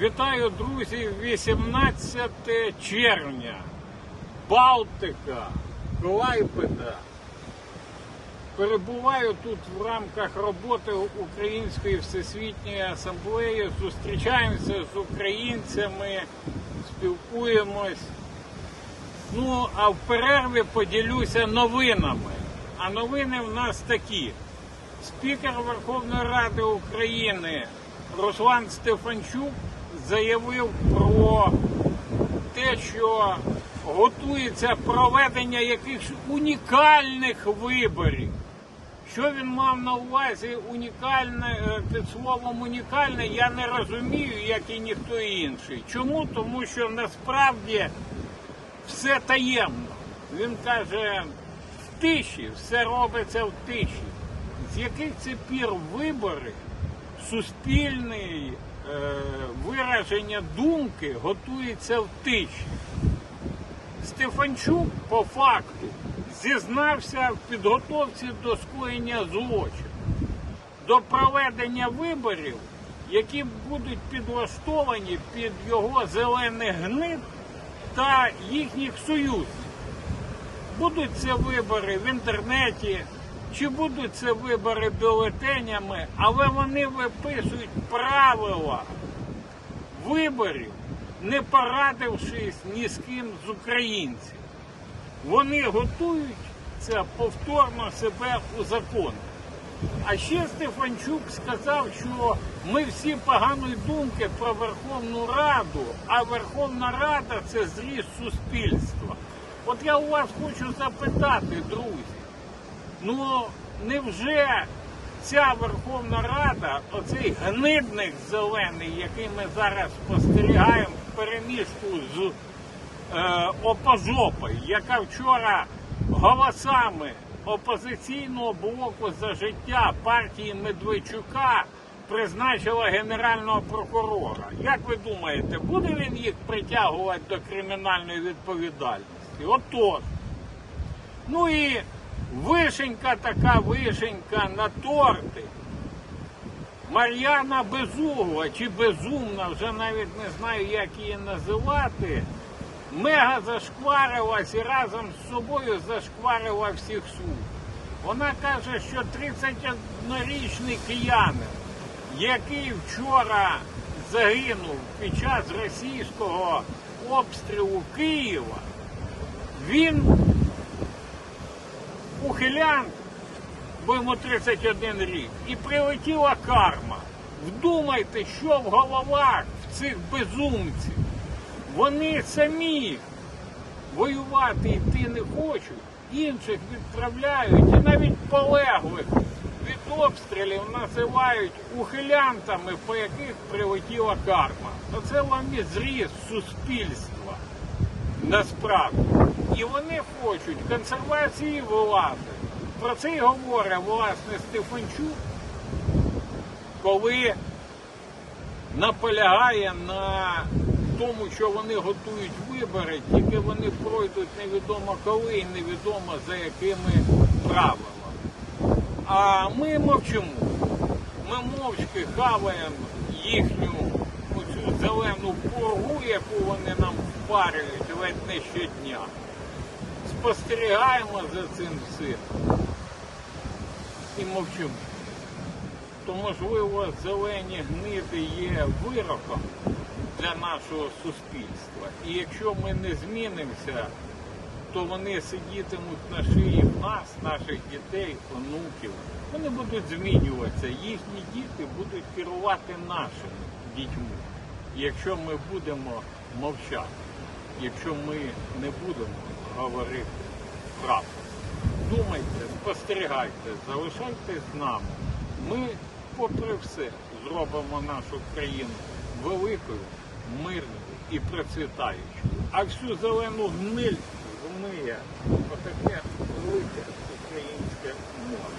Вітаю, друзі, 18 червня. Балтика, Клайпеда. Перебуваю тут в рамках роботи Української всесвітньої асамблеї. Зустрічаємося з українцями, спілкуємось. Ну, а в перерві поділюся новинами. А новини в нас такі. Спікер Верховної Ради України Руслан Стефанчук заявив про те, що готується проведення якихось унікальних виборів. Що він мав на увазі унікальне е, під словом унікальне, я не розумію, як і ніхто інший. Чому? Тому що насправді все таємно. Він каже, в тиші, все робиться в тиші. З яких це пір вибори суспільне е, вираження думки готується в тиші. Стефанчук по факту зізнався в підготовці до скоєння злочину, до проведення виборів, які будуть підлаштовані під його зелений гнит та їхніх союзників. Будуть це вибори в інтернеті, чи будуть це вибори бюлетенями, але вони виписують правила виборів, не порадившись ні з ким з українців. Вони готують це повторно себе у закони. А ще Стефанчук сказав, що ми всі поганої думки про Верховну Раду, а Верховна Рада це зріст суспільства. От я у вас хочу запитати, друзі, ну невже ця Верховна Рада, оцей гнидник зелений, який ми зараз спостерігаємо в переміжку з е, опозопою, яка вчора голосами опозиційного блоку за життя партії Медведчука призначила генерального прокурора. Як ви думаєте, буде він їх притягувати до кримінальної відповідальності? Отож. Ну і вишенька така вишенька на торти. Мар'яна Безугла чи Безумна, вже навіть не знаю, як її називати, мега зашкварилась і разом з собою зашкварила всіх суд. Вона каже, що 31-річний киянин, який вчора загинув під час російського обстрілу Києва, він ухилянт, бо йому 31 рік, і прилетіла карма. Вдумайте, що в головах в цих безумців. Вони самі воювати йти не хочуть, інших відправляють і навіть полеглих від обстрілів називають ухилянтами, по яких прилетіла карма. Оце вам і зріз суспільства насправді. І вони хочуть консервації влади. Про це й говорить власне Стефанчук, коли наполягає на тому, що вони готують вибори, тільки вони пройдуть невідомо коли і невідомо за якими правилами. А ми мовчимо. Ми мовчки хаваємо їхню оцю зелену пургу, яку вони нам впарюють ледь не щодня. Спостерігаємо за цим всім і мовчимо. То, можливо, зелені гниди є вироком для нашого суспільства. І якщо ми не змінимося, то вони сидітимуть на шиї в нас, наших дітей, онуків. Вони будуть змінюватися. Їхні діти будуть керувати нашими дітьми, якщо ми будемо мовчати, якщо ми не будемо говорити правду. Думайте, спостерігайте, залишайтесь з нами. Ми, попри все, зробимо нашу країну великою, мирною і процвітаючою. А всю зелену гниль змиє отаке велике українське море.